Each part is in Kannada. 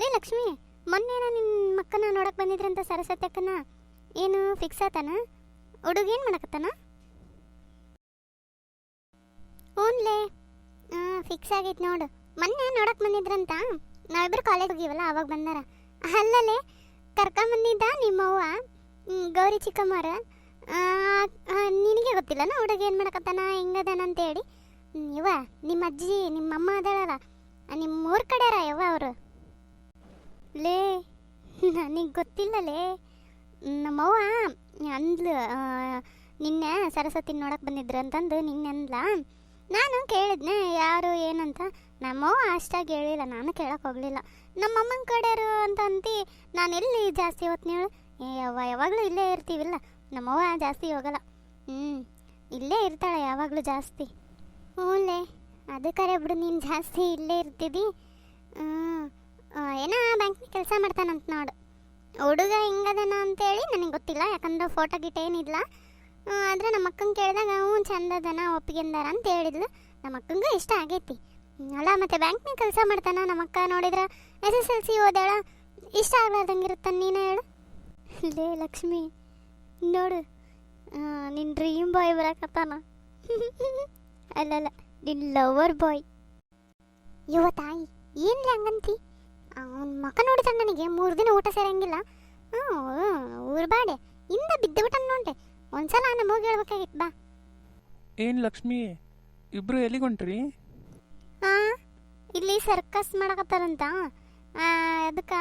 ಲೇ, ಲಕ್ಷ್ಮಿ ಮೊನ್ನೆನ ನಿನ್ನ ಮಕ್ಕನ ನೋಡಕ್ ಬಂದಿದ್ರಂತ ಸರಸ್ವತಿ ಅಕ್ಕನ? ಏನು ಫಿಕ್ಸ್ ಆತನ? ಹುಡುಗ ಏನು ಮಾಡಕತ್ತಾನ? ಹ್ಞೂನ್ಲೇ ಫಿಕ್ಸ್ ಆಗೈತೆ ನೋಡು. ಮೊನ್ನೆ ನೋಡಕ್ ಬಂದಿದ್ರಂತ? ನಾವಿಬ್ರು ಕಾಲೇಜ್ ಹೋಗಿವಲ್ಲ, ಅವಾಗ ಬಂದಾರ. ಅಲ್ಲಲೇ ಕರ್ಕೊಂಬಂದಿದ್ದ ನಿಮ್ಮವ್ವ ಗೌರಿ ಚಿಕ್ಕಮ್ಮರ ನಿನಗೆ ಗೊತ್ತಿಲ್ಲನ ಹುಡುಗ ಏನು ಮಾಡಕತ್ತಾನ, ಹೆಂಗದಾನ ಅಂತೇಳಿ? ಇವ ನಿಮ್ಮ ಅಜ್ಜಿ ನಿಮ್ಮ ಅಮ್ಮ ಅದಾಳಲ್ಲ. ನಿಮ್ಮ ಊರ್ ಕಡೆಯರ ಯವ್ವ ಅವರು? ಲೇ, ನನಗೆ ಗೊತ್ತಿಲ್ಲಲೇ. ನಮ್ಮವ್ವ ಅಂದ್ಲು ನಿನ್ನೆ ಸರಸ್ವತಿ ನೋಡಕ್ ಬಂದಿದ್ರು ಅಂತಂದು ನಿನ್ನೆ ಅಂದ್ಲ ನಾನು ಕೇಳಿದ್ನೆ, ಯಾರು, ಏನಂತ. ನಮ್ಮವ್ವ ಅಷ್ಟಾಗಿ ಹೇಳಿಲ್ಲ, ನಾನು ಕೇಳಕ್ ಹೋಗಲಿಲ್ಲ. ನಮ್ಮಮ್ಮನ ಕಡೆಯವರು ಅಂತ ಅಂತಿ, ನಾನು ಎಲ್ಲಿ ಜಾಸ್ತಿ ಹೊತ್ತು ಹೇಳು? ಏ, ಯವ್ವ, ಯಾವಾಗಲೂ ಇಲ್ಲೇ ಇರ್ತೀವಿಲ್ಲ. ನಮ್ಮವ್ವ ಜಾಸ್ತಿ ಹೋಗಲ್ಲ. ಹ್ಞೂ ಇಲ್ಲೇ ಇರ್ತಾಳೆ ಯಾವಾಗಲೂ ಜಾಸ್ತಿ. ಅದು ಕರೆ ಬಿಡು, ನೀನು ಜಾಸ್ತಿ ಇಲ್ಲೇ ಇರ್ತಿದ್ದಿ ಹ್ಞೂ ಏನೋ ಬ್ಯಾಂಕ್ನ ಕೆಲಸ ಮಾಡ್ತಾನಂತ ನೋಡು. ಹುಡುಗ ಹಿಂಗದನ ಅಂತೇಳಿ ನನಗೆ ಗೊತ್ತಿಲ್ಲ, ಯಾಕಂದ್ರೆ ಫೋಟೋ ಗಿಟ್ ಏನಿಲ್ಲ. ಆದರೆ ನಮ್ಮ ಅಕ್ಕಂಗೆ ಕೇಳಿದಾಗ, ಹ್ಞೂ ಚಂದ ಅದನ ಒಪ್ಪಿಗೆಂದಾರ ಅಂತ ಹೇಳಿದ್ಲು. ನಮ್ಮ ಅಕ್ಕಂಗೆ ಇಷ್ಟ ಆಗೈತಿ. ಅಲ್ಲ, ಮತ್ತು ಬ್ಯಾಂಕ್ನ ಕೆಲಸ ಮಾಡ್ತಾನ ನಮ್ಮ ಅಕ್ಕ ನೋಡಿದ್ರೆ ಎಸ್ ಎಸ್ ಎಲ್ ಸಿ ಓದಾಳ, ಇಷ್ಟ ಆಗ್ಲಾರ್ದಂಗಿರುತ್ತ ನೀನು ಹೇಳು? ಲೇ ಲಕ್ಷ್ಮಿ, ನೋಡು. ನಿನ್ನ ಡ್ರೀಮ್ ಬಾಯ್ ಬರಕತ್ತಾನ. ಅಲ್ಲಲ್ಲ ನಿನ್ನ ಲವರ್ ಬಾಯ್ ಯುವ ತಾಯಿ ಏನ್ರಿ ಹಂಗಂತಿ? ಅವನ ಮಕ್ಕ ನೋಡಿದ್ರೆ ನನಗೆ. ಮೂರು ದಿನ ಊಟ ಸೇರಂಗಿಲ್ಲ. ಹ್ಞೂ ಊರ್ಬಾಡೆ ಇಂದ ಬಿದ್ದು ಬಿಟ್ಟ ನೋಡ್ರಿ. ಒಂದ್ಸಲ ನಮಗೆ ಹೇಳ್ಬೇಕಾಗಿತ್ತು ಬಾ. ಏನು ಲಕ್ಷ್ಮಿ? ಇಬ್ರು ಎಲ್ಲಿಗೊಂಟ್ರಿ ಹಾ ಇಲ್ಲಿ ಸರ್ಕಸ್ ಮಾಡಕತ್ತಾರಂತ. ಅದಕ್ಕೆ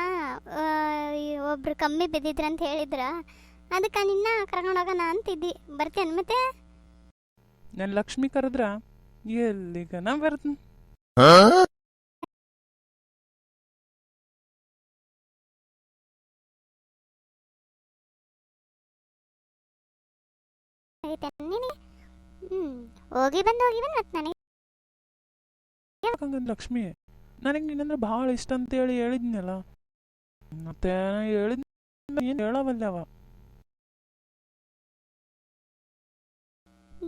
ಒಬ್ರು ಕಮ್ಮಿ ಬಿದ್ದಿದ್ರಂತ ಹೇಳಿದ್ರ. ಅದಕ್ಕೆ ನಿನ್ನ ಕರ್ಕೊಂಡು ಹೋಗೋಣ ಅಂತಿದ್ದಿ. ಬರ್ತೇನೆ ಮತ್ತೆ? ನನ್ನ ಲಕ್ಷ್ಮಿ ಕರೆದ್ರ ಎಲ್ಲಿಗನ ಬರ್ತೀನಿ? ನಿನಗೆ ಹ್ಞೂ ಹೋಗಿ ಬಂದು ಹೋಗಿ ಬಂದು ಮತ್ತೆ ನನಗೆ ಲಕ್ಷ್ಮಿ ನನಗೆ ನಿನ್ನಂದ್ರೆ ಭಾಳ ಇಷ್ಟ ಅಂತೇಳಿ ಹೇಳಿದ್ನಲ್ಲ. ಮತ್ತೆ ಹೇಳಿದ್ ಏನು ಹೇಳವಲ್ಲವ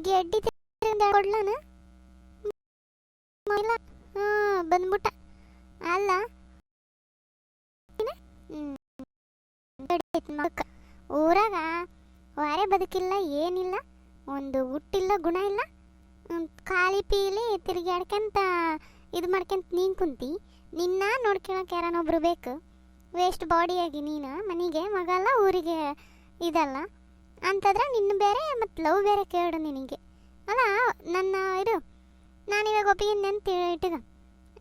ಗೆಡ್ಡಿ ಕೊಡ್ಲಾನ? ಬಂದ್ಬಿಟ್ಟ. ಅಲ್ಲ? ಊರಾಗ ವಾರೆ ಬದುಕಿಲ್ಲ ಏನಿಲ್ಲ. ಒಂದು ಹುಟ್ಟಿಲ್ಲ ಗುಣ ಇಲ್ಲ. ಖಾಲಿ ಪೀಲಿ ತಿರುಗಾಡ್ಕೊಂತ ಇದು ಮಾಡ್ಕೊಂತ ನೀನು ಕುಂತಿ. ನಿನ್ನ ನೋಡ್ಕೊಳಕ್ಕೆ ಯಾರನ್ನೊಬ್ರು ಬೇಕು. ವೇಸ್ಟ್ ಬಾಡಿಯಾಗಿ ನೀನು, ಮನೆಗೆ ಮಗಲ್ಲ ಊರಿಗೆ ಇದಲ್ಲ. ಅಂತಂದ್ರೆ ನಿನ್ನ ಬೇರೆ ಮತ್ತು ಲವ್ ಬೇರೆ ಕೇಳು ನಿನಗೆ. ಅಲ್ಲ, ನನ್ನ ಇದು, ನಾನಿವಾಗ ಒಪ್ಪಿಗೆ ಅಂತ ಇಟ್ಟಿದ.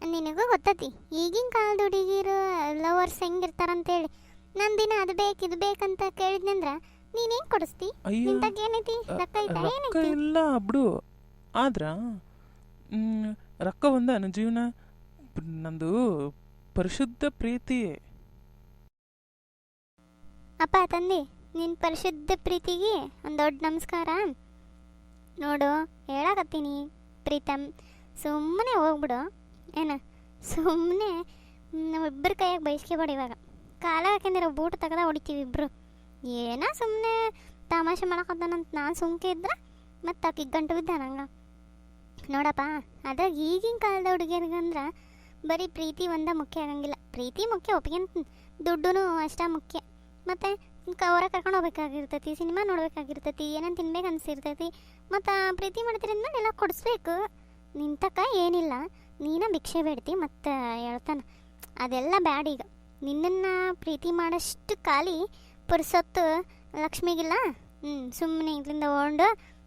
ನಿನಗೂ ಗೊತ್ತತಿ, ಈಗಿನ ಕಾಲದ ಹುಡುಗಿರು ಲವರ್ಸ್ ಹೆಂಗಿರ್ತಾರಂತೇಳಿ. ನನ್ನ ದಿನ ಅದು ಬೇಕು, ಇದು ಬೇಕಂತ ಕೇಳಿದ್ನಂದ್ರ ನೀನು ಹೆಂಗೆ ಕೊಡಿಸ್ತಿ? ಅಯ್ಯೋ. ನಿಂತಾಗ ಏನೈತಿ? ರೊಕ್ಕ ಐತಾ ರೊಕ್ಕ ಏನೈತಿ? ಇಲ್ಲ ಬಿಡು. ಆದ್ರ ಮ್, ರೊಕ್ಕ ಒಂದ ನನ್ನ ಜೀವನ ಪ್- ನಂದು ಪರಿಶುದ್ಧ ಪ್ರೀತಿ. ಅಪ್ಪ ತಂದೆ ನಿನ್ನ ಪರಿಶುದ್ಧ ಪ್ರೀತಿಗೆ ಒಂದು ದೊಡ್ಡ ನಮಸ್ಕಾರ. ನೋಡು ಹೇಳಕತ್ತೀನಿ. ಪ್ರೀತಮ್ ಸುಮ್ಮನೆ ಹೋಗ್ಬಿಡು. ಏನ? ಸುಮ್ಮನೆ ನಾವಿಬ್ಬರ ಕೈಯಾಗ ಬಯಸ್ಕೋಬೇಡ ಇವಾಗ. ಕಾಲ ಹಾಕಂದ್ರೆ ಬೂಟ್ ತೆಗೆದ ಹೊಡಿತೀವಿ ಇಬ್ರು. ಏನೋ ಸುಮ್ಮನೆ ತಮಾಷೆ ಮಾಡಕಂತ ನಾನು ಸುಮ್ಕೆ ಇದ್ರೆ ಮತ್ತೆ ಆಕಿಗೆ ಗಂಟು ಬಿದ್ದ ನಂಗೆ ನೋಡಪ್ಪ, ಅದ ಈಗಿನ ಕಾಲದ ಹುಡುಗಿಯರಿಗಂದ್ರೆ ಬರೀ ಪ್ರೀತಿ ಒಂದ ಮುಖ್ಯ ಆಗಂಗಿಲ್ಲ. ಪ್ರೀತಿ ಮುಖ್ಯ, ಒಪ್ಪಿಗೆ ದುಡ್ಡು ಅಷ್ಟ ಮುಖ್ಯ. ಮತ್ತು ಹೊರ ಕರ್ಕೊಂಡು ಹೋಗ್ಬೇಕಾಗಿರ್ತೈತಿ, ಸಿನಿಮಾ ನೋಡ್ಬೇಕಾಗಿರ್ತೈತಿ, ಏನೇನು ತಿನ್ಬೇಕು ಅನಿಸಿರ್ತೈತಿ, ಮತ್ತು ಪ್ರೀತಿ ಮಾಡ್ತಿರಿಂದ ಎಲ್ಲ ಕೊಡಿಸ್ಬೇಕು. ನಿಂತಕ ಏನಿಲ್ಲ, ನೀನ ಭಿಕ್ಷೆ ಬೇಡ್ತಿ ಮತ್ತು ಹೇಳ್ತಾನೆ. ಅದೆಲ್ಲ ಬ್ಯಾಡ ಈಗ. ನಿನ್ನನ್ನು ಪ್ರೀತಿ ಮಾಡೋಷ್ಟು ಖಾಲಿ ಪುರ್ಸೊತ್ತು ಲಕ್ಷ್ಮಿಗಿಲ್ಲ? ಹ್ಞೂ ಸುಮ್ಮನೆ ಇಲ್ಲಿಂದ ಓಂಡು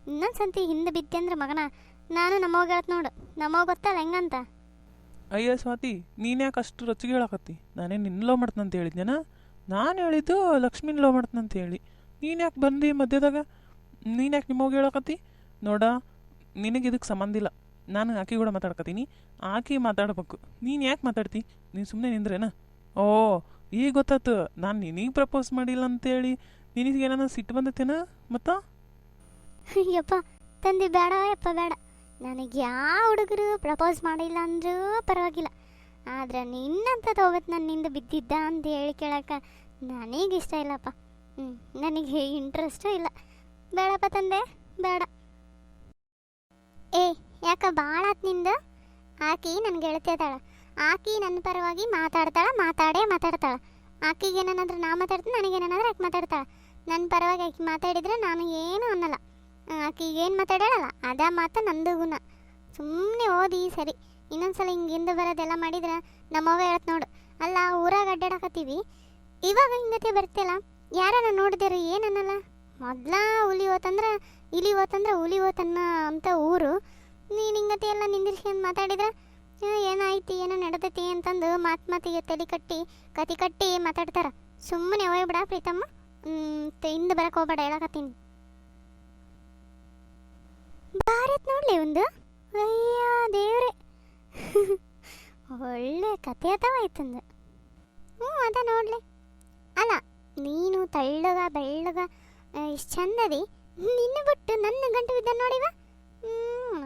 ಇನ್ನೊಂದು ಸಂತಿ ಹಿಂದೆ ಬಿದ್ದೆ ಅಂದ್ರೆ ಮಗನ. ನಾನು ನಮ್ಮವಾಗ ಹೇಳ್ತ ನೋಡು. ನಮ್ಮವಾಗ ಗೊತ್ತಲ್ಲ ಹೆಂಗಂತ? ಅಯ್ಯ ಸ್ವಾತಿ ನೀನು ಯಾಕೆ ಅಷ್ಟು ರೊಚ್ಚಿಗೆ ಹೇಳಕತ್ತಿ? ನಾನೇ ನಿನ್ನ ಲೋ ಮಾಡ್ತಂತ ಹೇಳಿದ್ನೇನ? ನಾನು ಹೇಳಿದ್ದು ಲಕ್ಷ್ಮಿನ ಲೋ ಮಾಡ್ತಂತ ಹೇಳಿ. ನೀನು ಯಾಕೆ ಬಂದು ಮಧ್ಯದಾಗ? ನೀನು ಯಾಕೆ ನಿಮ್ಮವಾಗ ಹೇಳಕತ್ತಿ ನೋಡ, ನಿನಗೆ ಇದಕ್ಕೆ ಸಂಬಂಧ ಇಲ್ಲ. ನಾನು ಆಕಿ ಕೂಡ ಮಾತಾಡ್ಕತ್ತೀನಿ. ಆಕಿ ಮಾತಾಡ್ಬೇಕು. ನೀನು ಯಾಕೆ ಮಾತಾಡ್ತಿ? ನೀನು ಸುಮ್ಮನೆ ನಿಂದ್ರೇನ? ಓ ಈಗ ಗೊತ್ತಾತು, ನಾನು ನಿನಗೆ ಪ್ರಪೋಸ್ ಮಾಡಿಲ್ಲ ಅಂತೇಳಿ ನಿನಗೆ ಏನಾನ ಸಿಟ್ಟು ಬಂದತ್ತೇನ, ಮತ್ತ? ಅಯ್ಯಪ್ಪ ತಂದೆ ಬೇಡ, ಯಪ್ಪ ಬೇಡ. ನನಗೆ ಯಾವ ಹುಡುಗರು ಪ್ರಪೋಸ್ ಮಾಡಿಲ್ಲ ಅಂದ್ರೂ ಪರವಾಗಿಲ್ಲ. ಆದ್ರೆ ನಿನ್ನಂತ ನಾನು ನನ್ನಿಂದ ಬಿದ್ದಿದ್ದ ಅಂತ ಹೇಳಿ ಕೇಳಕ್ಕೆ ನನಗೆ ಇಷ್ಟ ಇಲ್ಲಪ್ಪ. ಹ್ಞೂ ನನಗೆ ಇಂಟ್ರೆಸ್ಟೂ ಇಲ್ಲ. ಬೇಡಪ್ಪ ತಂದೆ, ಬೇಡ. ಏ, ಯಾಕ ಭಾಳ ಆತ್ನಿಂದ? ಆಕಿ ನನಗೆ ಗೆಳತಿ ಆಕಿ ನನ್ನ ಪರವಾಗಿ ಮಾತಾಡ್ತಾಳ, ಮಾತಾಡೇ ಮಾತಾಡ್ತಾಳ. ಆಕಿಗೆ ಏನೇನಾದ್ರೂ ನಾ ಮಾತಾಡ್ತೀನಿ, ನನಗೆ ಏನೇನಾದ್ರೂ ಆಕೆ ಮಾತಾಡ್ತಾಳೆ. ನನ್ನ ಪರವಾಗಿ ಆಕೆ ಮಾತಾಡಿದ್ರೆ ನಾನು ಏನು ಅನ್ನಲ್ಲ. ಆಕಿಗೆ ಏನು ಮಾತಾಡಲ್ಲ ಅದ ಮಾತ ನಂದು ಗುಣ. ಸುಮ್ಮನೆ ಓದಿ ಸರಿ. ಇನ್ನೊಂದ್ಸಲ ಹಿಂದೆ ಬರೋದೆಲ್ಲ ಮಾಡಿದ್ರೆ ನಮ್ಮವ ಹೇಳತ್ ನೋಡು, ಅಲ್ಲ ಊರಾಗ ಅಡ್ಡಾಡಕತ್ತೀವಿ ಇವಾಗ ಹಿಂಗತೆ ಬರ್ತಿಲ್ಲ ಯಾರನ್ನ ನೋಡಿದ್ರೆ ಏನನ್ನಲ್ಲ ಮೊದ್ಲ ಹುಲಿ ಹೋತಂದ್ರೆ ಇಲಿ ಹೋತಂದ್ರೆ ಹುಲಿ ಹೋತನ್ನ ಅಂತ ಊರು. ನೀನು ಹಿಂಗತೆ ಎಲ್ಲ ನಿಂದಿರ್ಸ್ಕೊಂಡು ಮಾತಾಡಿದ್ರೆ ಏನಾಯ್ತು, ಏನೋ ನಡೆದೈತಿ ಅಂತಂದು ಮಾತು ಮಾತಿಗೆ ತಲೆ ಕಟ್ಟಿ, ಕತಿ ಕಟ್ಟಿ ಮಾತಾಡ್ತಾರ. ಸುಮ್ಮನೆ ಹೋಗ್ಬಿಡ ಪ್ರೀತಮ್ಮ. ಹಿಂದೆ ಬರಕ್ಕೆ ಹೋಗ್ಬೇಡ, ಹೇಳಕತ್ತೀನಿ. ಭಾರತ್ ನೋಡ್ಲಿ ಒಂದು. ಅಯ್ಯ, ದೇವ್ರೆ. ಒಳ್ಳೆ ಕತೆ ಅಥವಾ ಆಯ್ತಂದ ಹ್ಞೂ ಅದ ನೋಡ್ಲಿ. ಅಲ್ಲ, ನೀನು ತಳ್ಳಗ, ಬೆಳ್ಳಗ ಇಷ್ಟು ಚಂದದಿ. ನಿನ್ನ ಬಿಟ್ಟು ನನ್ನ ಗಂಟು ಬಿದ್ದ ನೋಡಿವ? ಹ್ಞೂ